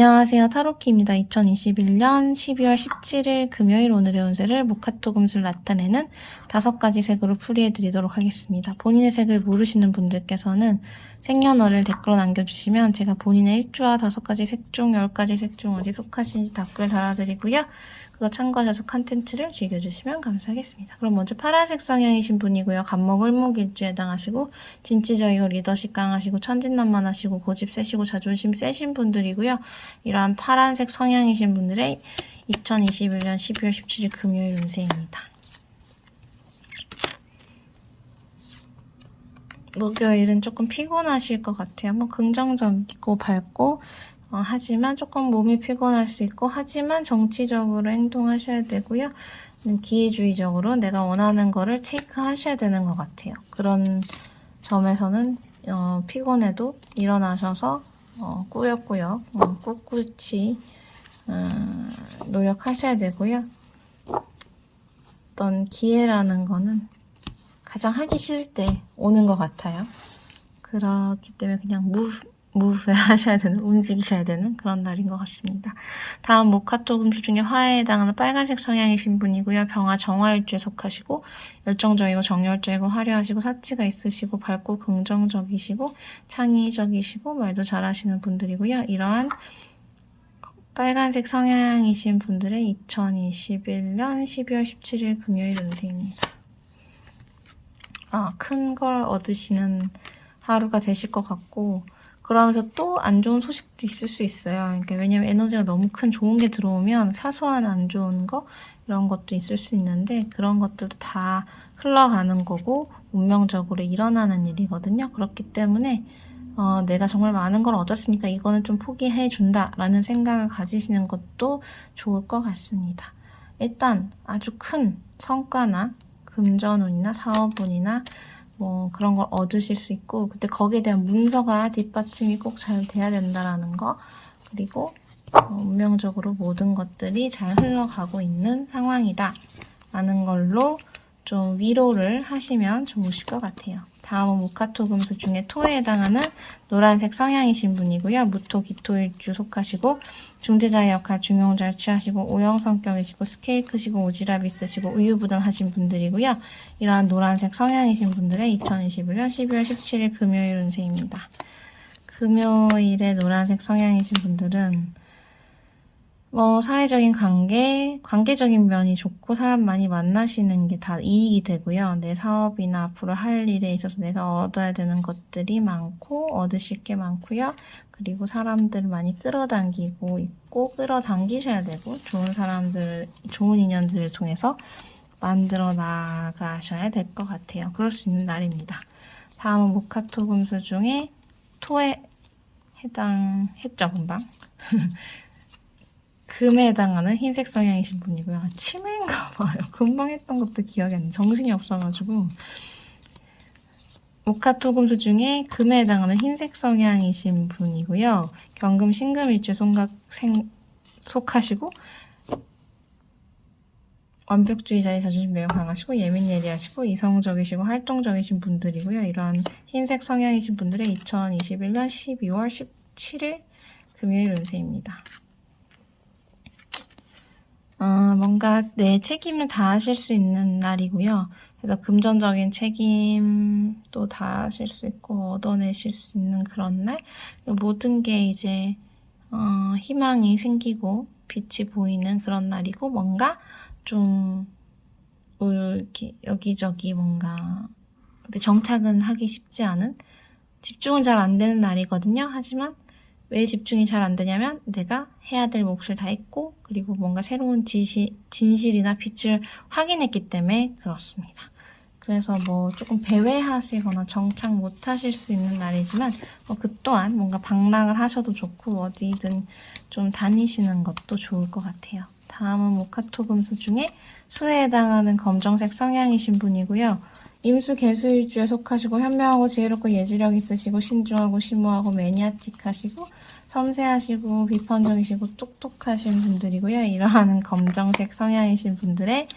안녕하세요. 타로키입니다. 2021년 12월 17일 금요일 오늘의 운세를 모카토 금술 나타내는 다섯 가지 색으로 풀이해 드리도록 하겠습니다. 본인의 색을 모르시는 분들께서는 생년월일 댓글로 남겨주시면 제가 본인의 일주와 다섯 가지 색 중, 열 가지 색중 어디 속하신지 답글 달아드리고요. 그거 참고하셔서 컨텐츠를 즐겨주시면 감사하겠습니다. 그럼 먼저 파란색 성향이신 분이고요. 간목 을목 일주에 해당하시고 진취적이고 리더십 강하시고 천진난만하시고 고집 세시고 자존심 세신 분들이고요. 이러한 파란색 성향이신 분들의 2021년 12월 17일 금요일 운세입니다. 목요일은 조금 피곤하실 것 같아요. 뭐 긍정적이고 밝고 어, 하지만 조금 몸이 피곤할 수 있고 하지만 정치적으로 행동하셔야 되고요. 음, 기회주의적으로 내가 원하는 거를 테이크 하셔야 되는 것 같아요. 그런 점에서는 어, 피곤해도 일어나셔서 어, 꾸역꾸역 어, 꿋꿋이 어, 노력하셔야 되고요. 어떤 기회라는 거는 가장 하기 싫을 때 오는 것 같아요. 그렇기 때문에 그냥 move, 하셔야 되는, 움직이셔야 되는 그런 날인 것 같습니다. 다음 모카토 금수 중에 화해에 해당하는 빨간색 성향이신 분이고요. 병화 정화일주에 속하시고 열정적이고 정열적이고 화려하시고 사치가 있으시고 밝고 긍정적이시고 창의적이시고 말도 잘하시는 분들이고요. 이러한 빨간색 성향이신 분들의 2021년 12월 17일 금요일 운세입니다. 아, 큰 걸 얻으시는 하루가 되실 것 같고, 그러면서 또 안 좋은 소식도 있을 수 있어요. 그러니까 왜냐면 에너지가 너무 큰 좋은 게 들어오면 사소한 안 좋은 거, 이런 것도 있을 수 있는데, 그런 것들도 다 흘러가는 거고, 운명적으로 일어나는 일이거든요. 그렇기 때문에, 어, 내가 정말 많은 걸 얻었으니까 이거는 좀 포기해 준다라는 생각을 가지시는 것도 좋을 것 같습니다. 일단 아주 큰 성과나 금전운이나 사업운이나 뭐 그런 걸 얻으실 수 있고 그때 거기에 대한 문서가 뒷받침이 꼭 잘 돼야 된다라는 거 그리고 어, 운명적으로 모든 것들이 잘 흘러가고 있는 상황이다 라는 걸로 좀 위로를 하시면 좋으실 것 같아요. 다음은 모카토 금수 중에 토에 해당하는 노란색 성향이신 분이고요. 무토 기토일주 속하시고 중재자의 역할 중용 잘 취하시고 오형 성격이시고 스케일 크시고 오지랖 있으시고 우유부단하신 분들이고요. 이러한 노란색 성향이신 분들의 2021년 12월 17일 금요일 운세입니다. 금요일에 노란색 성향이신 분들은 뭐 사회적인 관계, 관계적인 면이 좋고 사람 많이 만나시는 게 다 이익이 되고요. 내 사업이나 앞으로 할 일에 있어서 내가 얻어야 되는 것들이 많고 얻으실 게 많고요. 그리고 사람들을 많이 끌어당기고 있고 끌어당기셔야 되고 좋은 사람들, 좋은 인연들을 통해서 만들어 나가셔야 될 것 같아요. 그럴 수 있는 날입니다. 다음은 모카토 금수 중에 토에 해당했죠, 금방. 금에 해당하는 흰색 성향이신 분이고요. 아, 치매인가 봐요. 금방 했던 것도 기억이 안 나. 정신이 없어가지고. 모카토 금수 중에 금에 해당하는 흰색 성향이신 분이고요. 경금 신금일주 송각 생, 속하시고 완벽주의자의 자존심 매우 강하시고 예민 예리하시고 이성적이시고 활동적이신 분들이고요. 이러한 흰색 성향이신 분들의 2021년 12월 17일 금요일 운세입니다. 어, 뭔가 내 책임을 다하실 수 있는 날이고요. 그래서 금전적인 책임도 다하실 수 있고 얻어내실 수 있는 그런 날. 모든 게 이제 어, 희망이 생기고 빛이 보이는 그런 날이고 뭔가 좀 이렇게 여기저기 뭔가 정착은 하기 쉽지 않은 집중은 잘 안 되는 날이거든요. 하지만 왜 집중이 잘 안 되냐면 내가 해야 될 몫을 다 했고 그리고 뭔가 새로운 지시, 진실이나 빛을 확인했기 때문에 그렇습니다. 그래서 뭐 조금 배회하시거나 정착 못 하실 수 있는 날이지만 뭐 그 또한 뭔가 방랑을 하셔도 좋고 어디든 좀 다니시는 것도 좋을 것 같아요. 다음은 모카토 금수 중에 수에 해당하는 검정색 성향이신 분이고요. 임수 개수일주에 속하시고 현명하고 지혜롭고 예지력 있으시고 신중하고 심오하고 매니아틱하시고 섬세하시고 비판적이시고 똑똑하신 분들이고요. 이러한 검정색 성향이신 분들의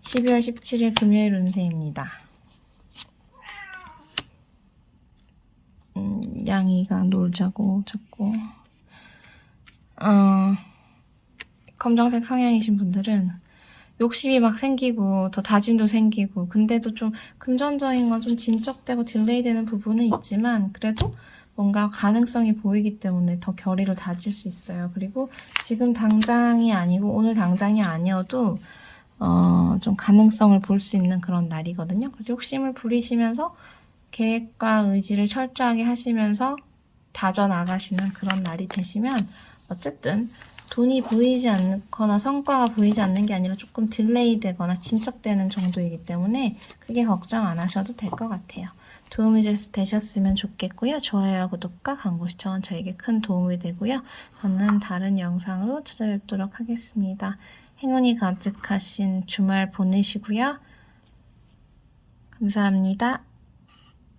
12월 17일 금요일 운세입니다. 음, 양이가 놀자고 자꾸 어, 검정색 성향이신 분들은 욕심이 막 생기고 더 다짐도 생기고 근데도 좀 금전적인 건 좀 진척되고 딜레이되는 부분은 있지만 그래도 뭔가 가능성이 보이기 때문에 더 결의를 다질 수 있어요. 그리고 지금 당장이 아니고 오늘 당장이 아니어도 어, 좀 가능성을 볼 수 있는 그런 날이거든요. 그래서 욕심을 부리시면서 계획과 의지를 철저하게 하시면서 다져 나가시는 그런 날이 되시면 어쨌든 돈이 보이지 않거나 성과가 보이지 않는 게 아니라 조금 딜레이 되거나 진척되는 정도이기 때문에 크게 걱정 안 하셔도 될 것 같아요. 도움이 될- 되셨으면 좋겠고요. 좋아요와 구독과 광고 시청은 저에게 큰 도움이 되고요. 저는 다른 영상으로 찾아뵙도록 하겠습니다. 행운이 가득하신 주말 보내시고요. 감사합니다.